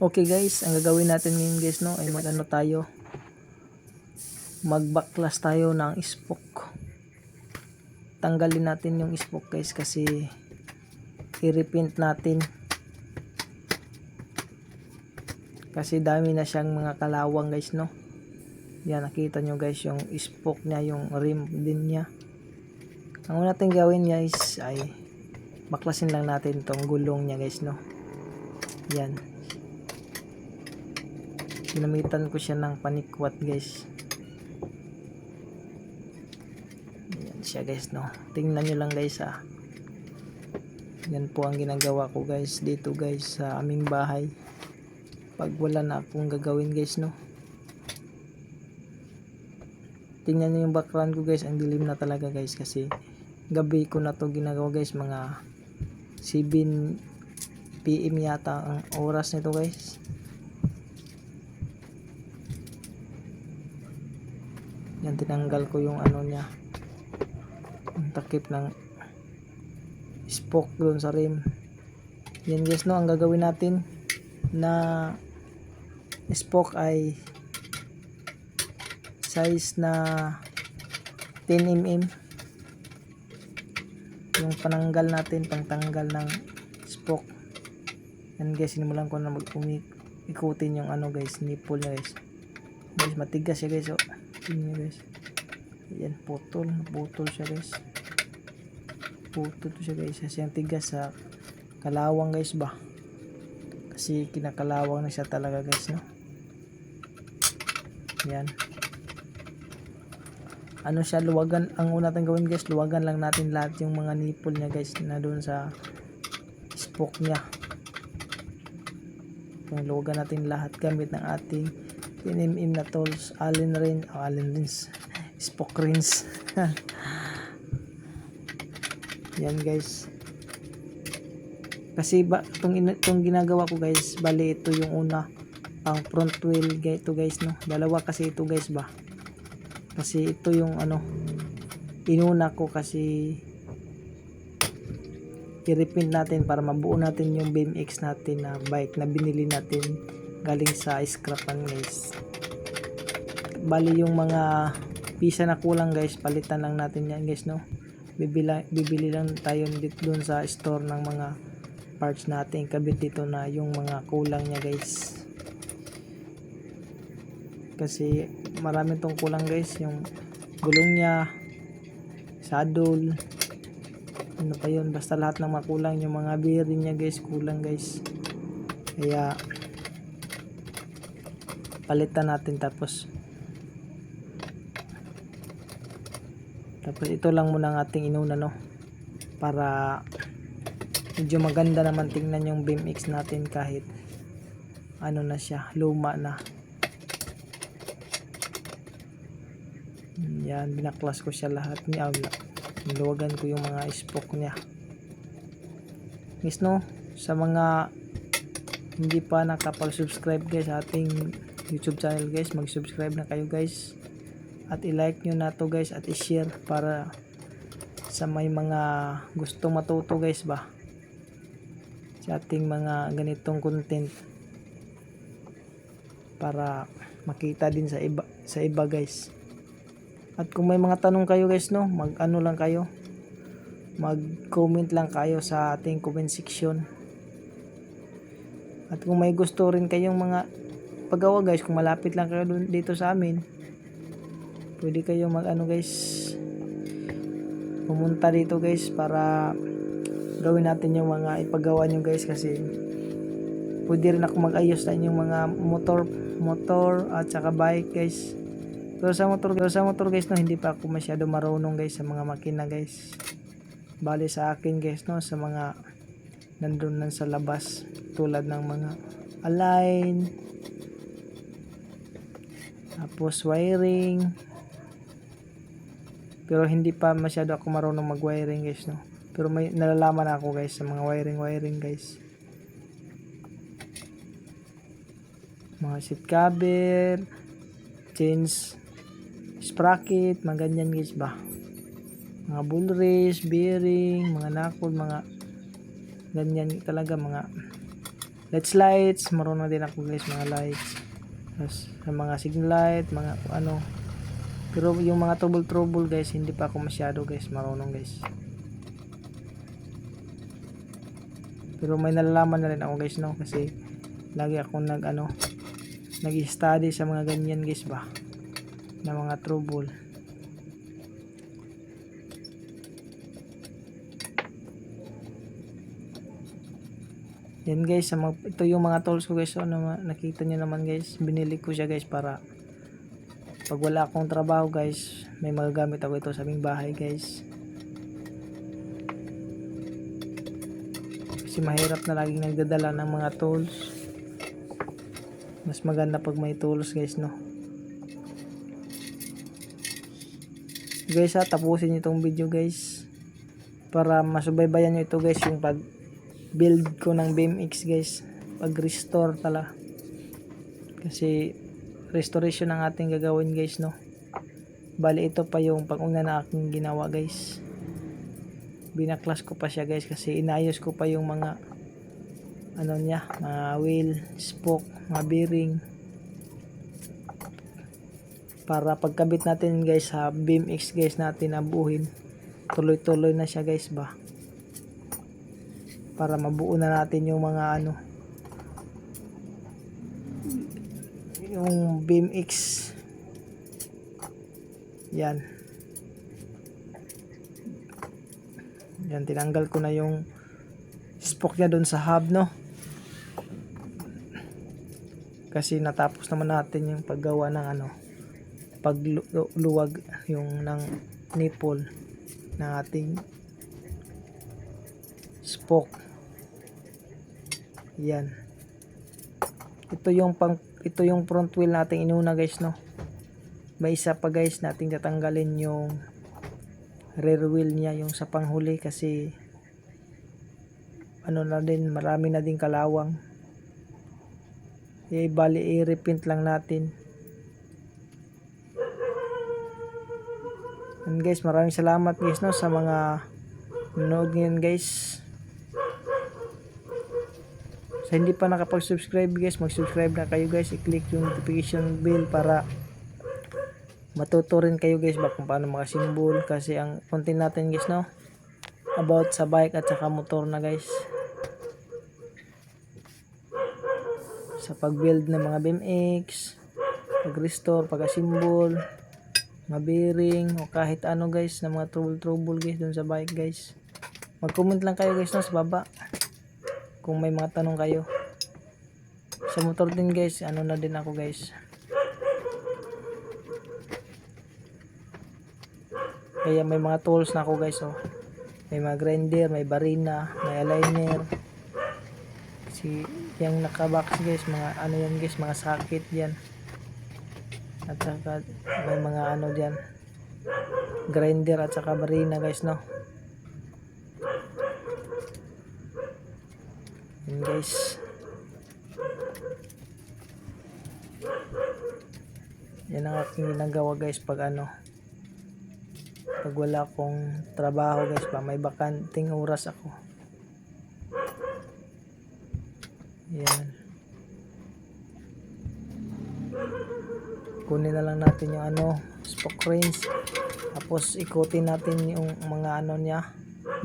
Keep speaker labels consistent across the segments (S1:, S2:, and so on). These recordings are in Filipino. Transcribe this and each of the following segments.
S1: Okay guys, ang gagawin natin ngayon guys no ay magano tayo. Magbaklas tayo ng spoke. Tanggalin natin yung spoke guys kasi i-repaint natin. Kasi dami na siyang mga kalawang guys no. Yan nakita nyo guys yung spoke niya, yung rim din niya. Ang una natin gawin guys ay baklasin lang natin tong gulong niya guys no. Yan ginamitan ko siya ng panikwat guys. Yan siya guys no? Tingnan nyo lang guys ah. Yan po ang ginagawa ko guys dito guys sa aming bahay. Pag wala na akong gagawin guys no? Tingnan nyo yung background ko guys ang dilim na talaga guys kasi gabi ko na to ginagawa guys mga 7 PM yata ang oras nito guys yan tinanggal ko yung ano niya. Ang takip ng spoke doon sa rim. Yan guys no ang gagawin natin na spoke ay size na 10mm yung pananggal natin pangtanggal ng spoke. Yan guys sinimulan ko na mag ikutin yung ano guys nipple niya guys. Guys matigas siya guys oh tingnan nyo guys yan putol putol siya guys putol to siya guys kasi ang tigas sa kalawang guys ba kasi kinakalawang na siya talaga guys no? Yan ano siya luwagan ang una natin gawin guys luwagan lang natin lahat yung mga nipple niya guys na doon sa spoke niya yung luwagan natin lahat gamit ng ating NMM na tools. Allen rin. Oh, allen rins spoke rins yan guys. Kasi ba itong, itong ginagawa ko guys bali ito yung una. Ang front wheel ito guys no? Dalawa kasi ito guys ba? Kasi ito yung ano inuna ko kasi i-repaint natin para mabuo natin yung BMX natin na bike na binili natin galing sa scrapan guys bali yung mga pisa na kulang guys palitan lang natin yan guys no? Bibili, bibili lang tayo dun sa store ng mga parts natin. Kabit dito na yung mga kulang niya guys. Kasi marami tong kulang guys. Yung gulong niya saddle ano pa yun? Basta lahat ng makulang yung mga bearing niya guys kulang guys. Kaya palitan natin tapos. Tapos ito lang muna ang ating inuna no? Para medyo maganda naman tingnan yung BMX natin kahit ano na siya luma na. Yan binaklas ko siya lahat niya niluwagan ko yung mga spoke niya. Guys no? Sa mga hindi pa nakapag-subscribe guys ating YouTube channel guys. Mag-subscribe na kayo guys. At i-like nyo na to guys at i-share para sa may mga gusto matuto guys ba. Sa ating mga ganitong content. Para makita din sa iba, sa iba guys. At kung may mga tanong kayo guys no, mag-ano lang kayo. Mag-comment lang kayo sa ating comment section. At kung may gusto rin kayong mga paggawa guys. Kung malapit lang kayo dito sa amin pwede kayo mag ano guys pumunta dito guys para gawin natin yung mga ipagawa nyo guys kasi pwede rin ako mag-ayos sa inyong mga motor motor at saka bike guys. Pero sa motor pero sa motor guys no hindi pa ako masyado marunong guys sa mga makina guys. Bali sa akin guys no sa mga nandun lang sa labas tulad ng mga align tapos wiring. Pero hindi pa masyado ako marunong mag wiring guys no? Pero may nalalaman ako guys sa mga wiring wiring guys. Mga seat cover change sprocket mga ganyan guys ba? Mga bull race bearing mga nakol mga ganyan talaga mga lights lights. Marunong din ako guys mga lights sa mga signal light mga ano. Pero yung mga trouble trouble guys hindi pa ako masyado guys. Marunong guys. Pero may nalalaman na rin ako guys no? Kasi lagi akong nag ano nag study sa mga ganyan guys ba? Na mga trouble yan guys sa mga, ito yung mga tools ko guys so, na, nakita nyo naman guys. Binili ko siya guys para pag wala akong trabaho guys may magagamit ako ito sa aming bahay guys. Kasi mahirap na laging nagdadala ng mga tools. Mas maganda pag may tools guys no? Guys ha tapusin nyo itong video guys para masubaybayan nyo ito guys yung pag build ko ng BMX guys. Pag restore tala kasi restoration ang ating gagawin guys no? Bali ito pa yung pag-una na aking ginawa guys. Binaklas ko pa siya guys kasi inayos ko pa yung mga ano niya mga wheel spoke mga bearing. Para pagkabit natin guys sa BMX guys natin na buhin tuloy tuloy na siya guys ba para mabuo na natin yung mga ano yung BMX yan. Yan tinanggal ko na yung spoke niya doon sa hub no? Kasi natapos naman natin yung paggawa ng ano pagluwag yung ng nipple ng ating spoke yan. Ito yung pang ito yung front wheel nating inuna guys no? May isa pa guys nating tatanggalin yung rear wheel niya yung sa panghuli kasi ano na din marami na din kalawang. Eh bali i-repaint lang natin. And guys maraming salamat guys no sa mga nanood ngayon guys sa hindi pa nakapag-subscribe guys mag-subscribe na kayo guys. I-click yung notification bell para matuto kayo guys ba kung paano makasimbol. Kasi ang content natin guys no about sa bike at saka motor na guys. Sa pag-build ng mga BMX pag-restore, pag-asimbol mga bearing o kahit ano guys na mga trouble trouble guys dun sa bike guys. Mag-comment lang kayo guys no, sa baba kung may mga tanong kayo. Sa motor din guys ano na din ako guys. Kaya may mga tools na ako guys oh. May mga grinder may barina may aligner. Si yung nakabox guys mga ano yan guys mga socket yan. At saka may mga ano dyan. Grinder at saka barina guys no yun guys. Yan ang aking ginagawa guys pag ano pag wala akong trabaho guys pa may bakanting oras ako. Yan kunin na lang natin yung ano spoke rings. Tapos ikutin natin yung mga ano niya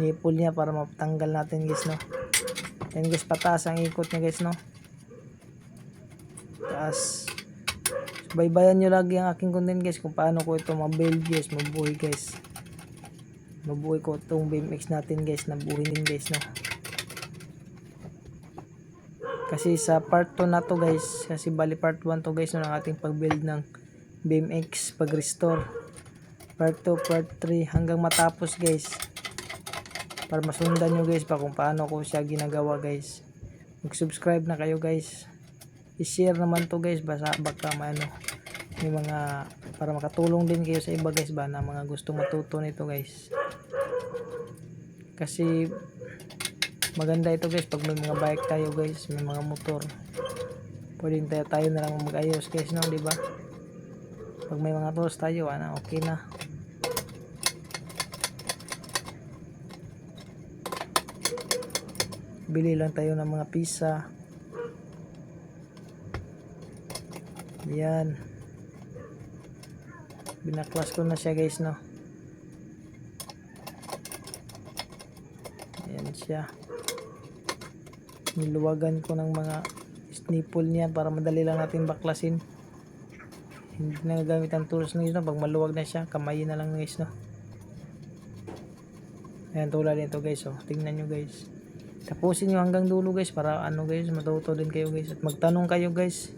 S1: nipple niya para mapatanggal natin guys no yan guys pataas ang ikot niya guys no? Taas. Baybayan nyo lagi ang aking content guys kung paano ko ito mabuild guys. Mabuhay guys. Mabuhay ko itong BMX natin guys. Nabuhin din guys no? Kasi sa part 2 na to guys kasi bali part 1 to guys no, ng ating pag-build ng BMX pag restore part 2 part 3 hanggang matapos guys para masundan nyo guys pa kung paano ko siya ginagawa guys. Mag subscribe na kayo guys. I-share naman to guys basta baka ano may mga para makatulong din kayo sa iba guys ba na mga gustong matuto nito guys. Kasi maganda ito guys pag may mga bike tayo guys may mga motor. Pwedeng tayo, tayo na lang mag-ayos guys no di ba? Pag may mga tools tayo ano okay na bili lang tayo ng mga pizza. Yan binaklas ko na siya guys no? Yan siya. Niluwagan ko ng mga nipple niya para madali lang natin baklasin. Hindi na gagamit ang tools na guys no? Pag maluwag na siya kamayin na lang guys no? Ayan tulad nito guys oh. Tingnan nyo guys. Tapusin nyo hanggang dulo guys para ano guys matuto din kayo guys. At magtanong kayo guys.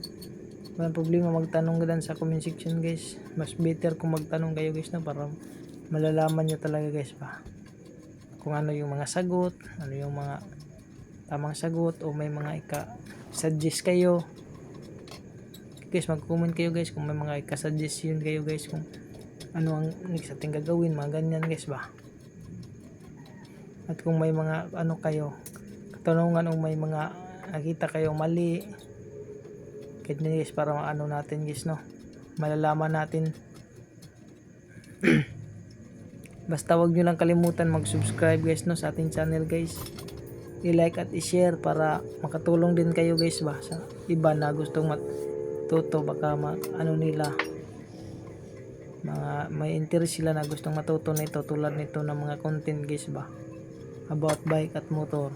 S1: Walang problema magtanong din sa comment section guys. Mas better kung magtanong kayo guys na para malalaman nyo talaga guys pa. Kung ano yung mga sagot, ano yung mga tamang sagot o may mga ika suggest kayo. Guys, mag-comment kayo guys kung may mga ika-suggestion kayo guys kung ano ang next ating gagawin, mga ganyan guys ba. At kung may mga ano kayo, katanungan o may mga nakita kayo mali, na guys para ano natin guys no, malalaman natin. Basta wag nyo lang kalimutan mag-subscribe guys no sa ating channel guys. I-like at i-share para makatulong din kayo guys ba sa iba na gustong matuto baka ma, ano nila mga may interest sila na gustong matuto nito tulad nito ng mga content guys ba about bike at motor.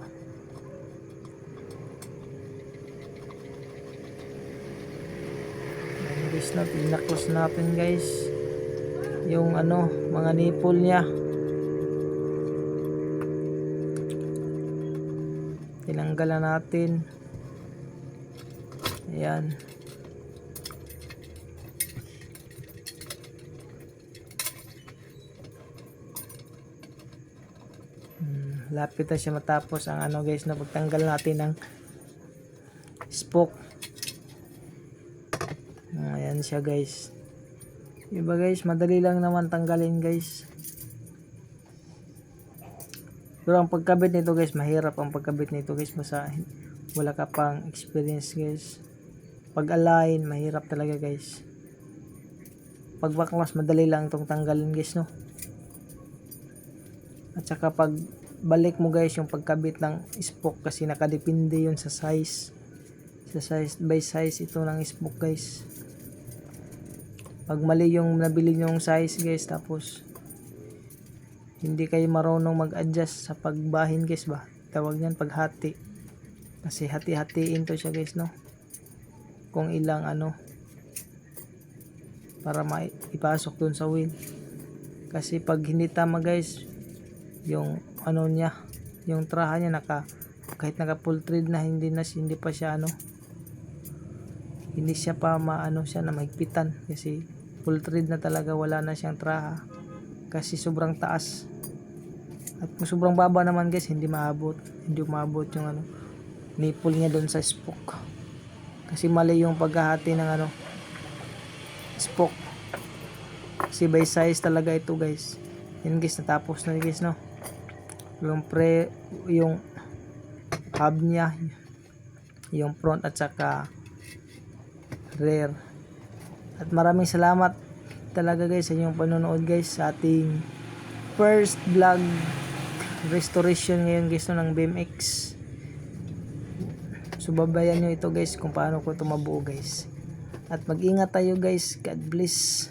S1: Guys na, pinaklas natin guys. Yung ano, mga nipple niya. Tinanggalan natin. Ayan. Hmm, lapit na siya matapos ang ano guys na pagtanggal natin ng spoke Siya guys. Iba guys? Madali lang naman tanggalin guys. Pero ang pagkabit nito guys mahirap ang pagkabit nito guys. Basta wala ka pang experience guys. Pag align mahirap talaga guys. Pag baklas madali lang itong tanggalin guys no? At saka pag balik mo guys yung pagkabit ng spoke kasi nakadepende yun sa size. Sa size by size ito ng spoke guys. Pag mali yung nabili yung size guys tapos hindi kayo marunong mag-adjust sa pagbahin guys ba. Tawag niyan paghati. Kasi hati-hatiin to siya guys no. Kung ilang ano para maipasok dun sa wheel. Kasi pag hindi tama guys, yung ano niya yung traha niya naka kahit naka full thread na hindi na hindi pa siya ano hindi siya pa maano siya na mahigpitan kasi full thread na talaga wala na siyang traha. Kasi sobrang taas. At kung sobrang baba naman guys hindi maabot. Hindi maabot yung ano nipple niya doon sa spoke. Kasi mali yung paghahati ng ano spoke. Kasi by size talaga ito guys. Yan guys natapos na guys no? Yung pre yung hub niya yung front at saka rear at maraming salamat talaga guys sa inyong panonood guys sa ating first vlog restoration ngayon guys no, ng BMX. Subabayan nyo ito guys kung paano ko ito mabuo guys. At mag ingat tayo guys. God bless